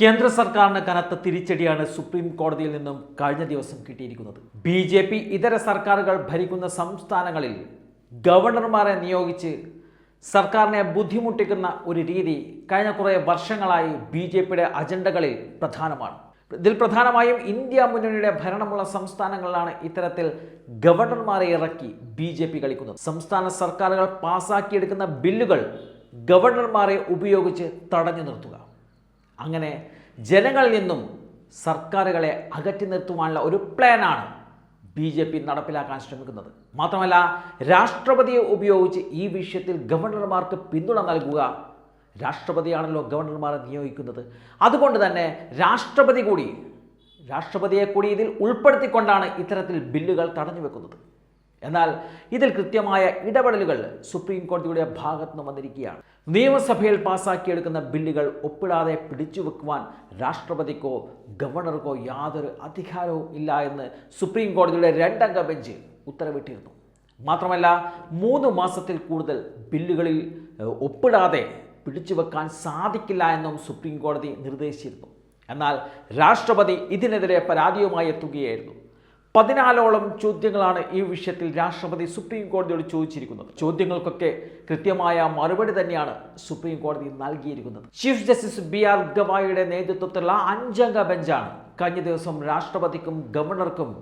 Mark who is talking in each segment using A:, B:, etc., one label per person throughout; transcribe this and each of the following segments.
A: കേന്ദ്ര സർക്കാരിന് കനത്ത തിരിച്ചടിയാണ് സുപ്രീം കോടതിയിൽ നിന്നും കഴിഞ്ഞ ദിവസം കിട്ടിയിരിക്കുന്നത്. ബി ജെ പി ഇതര സർക്കാരുകൾ ഭരിക്കുന്ന സംസ്ഥാനങ്ങളിൽ ഗവർണർമാരെ നിയോഗിച്ച് സർക്കാരിനെ ബുദ്ധിമുട്ടിക്കുന്ന ഒരു രീതി കഴിഞ്ഞ കുറേ വർഷങ്ങളായി ബി ജെ പിയുടെ അജണ്ടകളിൽ പ്രധാനമാണ്. ഇതിൽ പ്രധാനമായും ഇന്ത്യ മുന്നണിയുടെ ഭരണമുള്ള സംസ്ഥാനങ്ങളിലാണ് ഇത്തരത്തിൽ ഗവർണർമാരെ ഇറക്കി ബി ജെ പി കളിക്കുന്നത്. സംസ്ഥാന സർക്കാരുകൾ പാസാക്കിയെടുക്കുന്ന ബില്ലുകൾ ഗവർണർമാരെ ഉപയോഗിച്ച് തടഞ്ഞു നിർത്തുക. അങ്ങനെ ജനങ്ങളിൽ നിന്നും സർക്കാരുകളെ അകറ്റി നിർത്തുവാനുള്ള ഒരു പ്ലാനാണ് ബി ജെ പി നടപ്പിലാക്കാൻ ശ്രമിക്കുന്നത്. മാത്രമല്ല രാഷ്ട്രപതിയെ ഉപയോഗിച്ച് ഈ വിഷയത്തിൽ ഗവർണർമാർക്ക് പിന്തുണ നൽകുക രാഷ്ട്രപതിയാണല്ലോ ഗവർണർമാരെ നിയോഗിക്കുന്നത്. അതുകൊണ്ട് തന്നെ രാഷ്ട്രപതി കൂടി രാഷ്ട്രപതിയെ കൂടി ഇതിൽ ഉൾപ്പെടുത്തിക്കൊണ്ടാണ് ഇത്തരത്തിൽ ബില്ലുകൾ തടഞ്ഞു വെക്കുന്നത് എന്നാൽ ഇതിൽ കൃത്യമായ ഇടപെടലുകൾ സുപ്രീം കോടതിയുടെ ഭാഗത്തു നിന്ന് വന്നിരിക്കുകയാണ്. നിയമസഭയിൽ പാസാക്കിയെടുക്കുന്ന ബില്ലുകൾ ഒപ്പിടാതെ പിടിച്ചു വെക്കുവാൻ രാഷ്ട്രപതിക്കോ ഗവർണർക്കോ യാതൊരു അധികാരവും ഇല്ല എന്ന് സുപ്രീം കോടതിയുടെ രണ്ടംഗ ബെഞ്ച് ഉത്തരവിട്ടിരുന്നു. മാത്രമല്ല മൂന്ന് മാസത്തിൽ കൂടുതൽ ബില്ലുകളിൽ ഒപ്പിടാതെ പിടിച്ചു വെക്കാൻ സാധിക്കില്ല എന്നും സുപ്രീം കോടതി നിർദ്ദേശിച്ചിരുന്നു. എന്നാൽ രാഷ്ട്രപതി ഇതിനെതിരെ പരാതിയുമായി എത്തുകയായിരുന്നു. പതിനാലോളം ചോദ്യങ്ങളാണ് ഈ വിഷയത്തിൽ രാഷ്ട്രപതി സുപ്രീം കോടതിയോട് ചോദിച്ചിരിക്കുന്നത്. ചോദ്യങ്ങൾക്കൊക്കെ കൃത്യമായ മറുപടി തന്നെയാണ് സുപ്രീം കോടതി നൽകിയിരിക്കുന്നത്. ചീഫ് ജസ്റ്റിസ് ബി ആർ ഗവായിയുടെ നേതൃത്വത്തിലുള്ള അഞ്ചംഗ ബെഞ്ചാണ് കഴിഞ്ഞ ദിവസം രാഷ്ട്രപതിക്കും ഗവർണർക്കും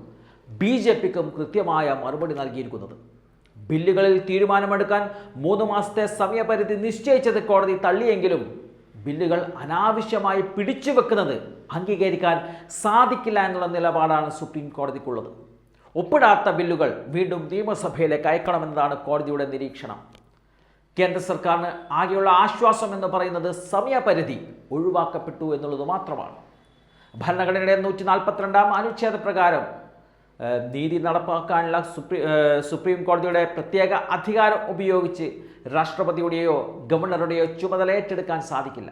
A: ബി ജെ പിക്കും കൃത്യമായ മറുപടി നൽകിയിരിക്കുന്നത്. ബില്ലുകളിൽ തീരുമാനമെടുക്കാൻ മൂന്ന് മാസത്തെ സമയപരിധി നിശ്ചയിച്ചത് കോടതി തള്ളിയെങ്കിലും ബില്ലുകൾ അനാവശ്യമായി പിടിച്ചു വെക്കുന്നത് അംഗീകരിക്കാൻ സാധിക്കില്ല എന്നുള്ള നിലപാടാണ് സുപ്രീം കോടതിക്കുള്ളത്. ഒപ്പിടാത്ത ബില്ലുകൾ വീണ്ടും നിയമസഭയിലേക്ക് അയക്കണമെന്നതാണ് കോടതിയുടെ നിരീക്ഷണം. കേന്ദ്ര സർക്കാരിന് ആകെയുള്ള ആശ്വാസം എന്ന് പറയുന്നത് സമയപരിധി ഒഴിവാക്കപ്പെട്ടു എന്നുള്ളത് മാത്രമാണ്. ഭരണഘടനയുടെ നൂറ്റി നാൽപ്പത്തിരണ്ടാം അനുച്ഛേദ പ്രകാരം നീതി നടപ്പാക്കാനുള്ള സുപ്രീം സുപ്രീം കോടതിയുടെ പ്രത്യേക അധികാരം ഉപയോഗിച്ച് രാഷ്ട്രപതിയുടെയോ ഗവർണറുടെയോ ചുമതല ഏറ്റെടുക്കാൻ സാധിക്കില്ല.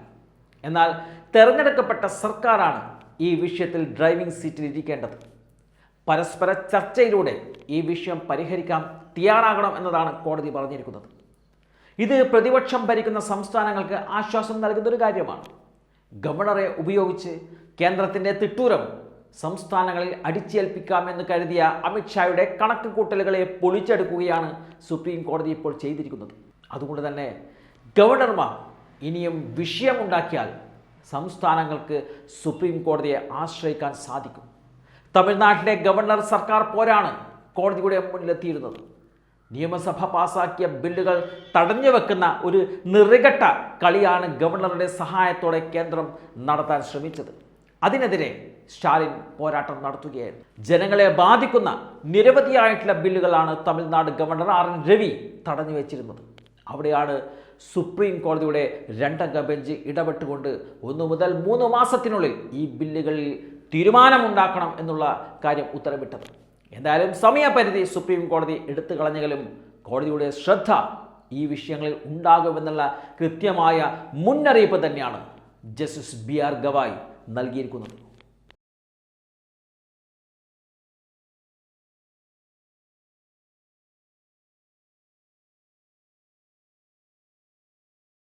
A: എന്നാൽ തെരഞ്ഞെടുക്കപ്പെട്ട സർക്കാരാണ് ഈ വിഷയത്തിൽ ഡ്രൈവിംഗ് സീറ്റിൽ ഇരിക്കേണ്ടത്. പരസ്പര ചർച്ചയിലൂടെ ഈ വിഷയം പരിഹരിക്കാൻ തയ്യാറാകണം എന്നതാണ് കോടതി പറഞ്ഞിരിക്കുന്നത്. ഇത് പ്രതിപക്ഷം ഭരിക്കുന്ന സംസ്ഥാനങ്ങൾക്ക് ആശ്വാസം നൽകുന്നൊരു കാര്യമാണ്. ഗവർണറെ ഉപയോഗിച്ച് കേന്ദ്രത്തിന്റെ തിട്ടൂരം സംസ്ഥാനങ്ങളിൽ അടിച്ചേൽപ്പിക്കാമെന്ന് കരുതിയ അമിത്ഷായുടെ കണക്ക് കൂട്ടലുകളെ പൊളിച്ചെടുക്കുകയാണ് സുപ്രീം കോടതി ഇപ്പോൾ ചെയ്തിരിക്കുന്നത്. അതുകൊണ്ട് തന്നെ ഗവർണർമാർ ഇനിയും വിഷയമുണ്ടാക്കിയാൽ സംസ്ഥാനങ്ങൾക്ക് സുപ്രീം കോടതിയെ ആശ്രയിക്കാൻ സാധിക്കും. തമിഴ്നാട്ടിലെ ഗവർണർ സർക്കാർ പോരാണ് കോടതിയുടെ മുന്നിലെത്തിയിരുന്നത്. നിയമസഭ പാസാക്കിയ ബില്ലുകൾ തടഞ്ഞു വെക്കുന്ന ഒരു നിറികെട്ട കളിയാണ് ഗവർണറുടെ സഹായത്തോടെ കേന്ദ്രം നടത്താൻ ശ്രമിച്ചത്. അതിനെതിരെ സ്റ്റാലിൻ പോരാട്ടം നടത്തുകയായിരുന്നു. ജനങ്ങളെ ബാധിക്കുന്ന നിരവധിയായിട്ടുള്ള ബില്ലുകളാണ് Tamil Nadu governor R N Ravi തടഞ്ഞു വെച്ചിരുന്നത്. അവിടെയാണ് സുപ്രീം കോടതിയുടെ രണ്ടംഗ ബെഞ്ച് ഇടപെട്ടുകൊണ്ട് ഒന്ന് മുതൽ മൂന്ന് മാസത്തിനുള്ളിൽ ഈ ബില്ലുകളിൽ തീരുമാനമുണ്ടാക്കണം എന്നുള്ള കാര്യം ഉത്തരവിട്ടത്. എന്തായാലും സമയപരിധി സുപ്രീം കോടതി എടുത്തു കളഞ്ഞെങ്കിലും കോടതിയുടെ ശ്രദ്ധ ഈ വിഷയങ്ങളിൽ ഉണ്ടാകുമെന്നുള്ള കൃത്യമായ മുന്നറിയിപ്പ് തന്നെയാണ് ജസ്റ്റിസ് ബി ആർ ഗവായ് നൽകിയിരിക്കുന്നത്